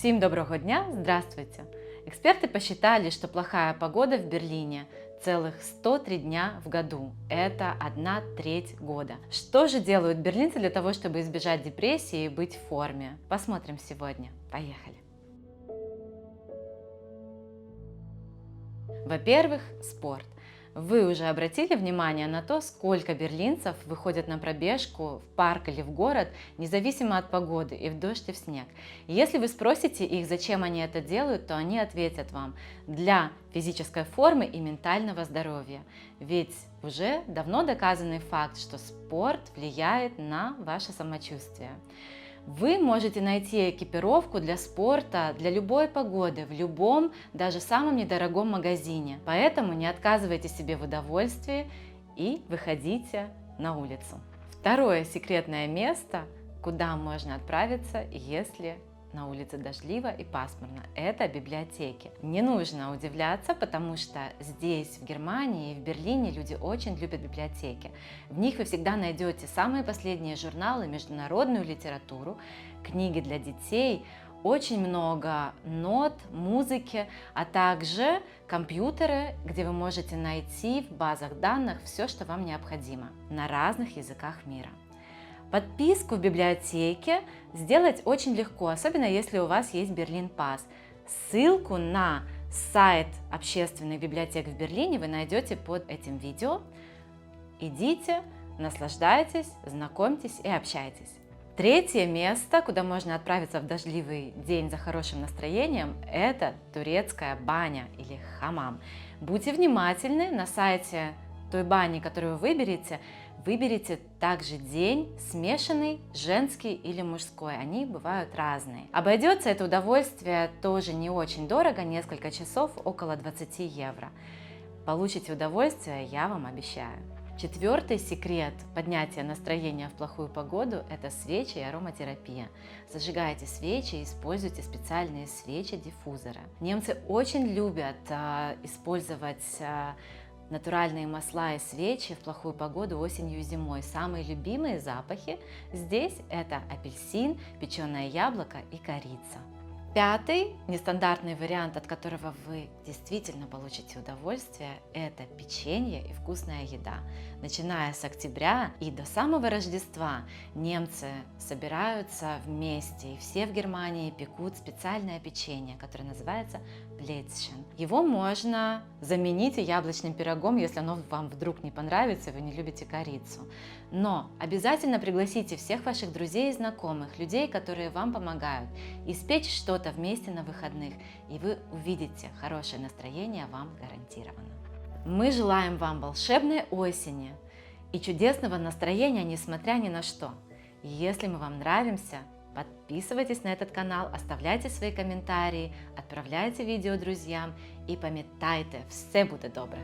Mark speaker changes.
Speaker 1: Всем доброго дня, здравствуйте! Эксперты посчитали, что плохая погода в Берлине целых 103 дня в году. Это одна треть года. Что же делают берлинцы для того, чтобы избежать депрессии и быть в форме? Посмотрим сегодня. Поехали! Во-первых, спорт. Вы уже обратили внимание на то, сколько берлинцев выходят на пробежку в парк или в город, независимо от погоды, и в дождь, и в снег. Если вы спросите их, зачем они это делают, то они ответят вам для физической формы и ментального здоровья. Ведь уже давно доказанный факт, что спорт влияет на ваше самочувствие. Вы можете найти экипировку для спорта, для любой погоды, в любом, даже самом недорогом магазине. Поэтому не отказывайте себе в удовольствии и выходите на улицу. Второе секретное место, куда можно отправиться, если на улице дождливо и пасмурно. Это библиотеки. Не нужно удивляться, потому что здесь, в Германии и в Берлине люди очень любят библиотеки. В них вы всегда найдете самые последние журналы, международную литературу, книги для детей, очень много нот, музыки, а также компьютеры, где вы можете найти в базах данных все, что вам необходимо на разных языках мира. Подписку в библиотеке сделать очень легко, особенно если у вас есть Берлин Пас. Ссылку на сайт общественных библиотек в Берлине вы найдете под этим видео. Идите, наслаждайтесь, знакомьтесь и общайтесь. Третье место, куда можно отправиться в дождливый день за хорошим настроением, это турецкая баня или хамам. Будьте внимательны, на сайте той бани, которую вы выберете, Выберите также день смешанный, женский или мужской. Они бывают разные. Обойдется это удовольствие тоже не очень дорого, несколько часов, около 20 евро. Получите удовольствие, я вам обещаю. Четвертый секрет поднятия настроения в плохую погоду – это свечи и ароматерапия. Зажигайте свечи и используйте специальные свечи-диффузоры. Немцы очень любят э, использовать э, натуральные масла и свечи в плохую погоду осенью и зимой. Самые любимые запахи здесь это апельсин, печеное яблоко и корица. Пятый нестандартный вариант, от которого вы действительно получите удовольствие, это печенье и вкусная еда. Начиная с октября и до самого Рождества немцы собираются вместе, и все в Германии пекут специальное печенье, которое называется плетшен. Его можно заменить яблочным пирогом, если оно вам вдруг не понравится, вы не любите корицу. Но обязательно пригласите всех ваших друзей и знакомых, людей, которые вам помогают, испечь что-то вместе на выходных, и вы увидите, хорошее настроение вам гарантировано. Мы желаем вам волшебной осени и чудесного настроения, несмотря ни на что. Если мы вам нравимся, подписывайтесь на этот канал, оставляйте свои комментарии, отправляйте видео друзьям и пам'ятайте, все буде добре!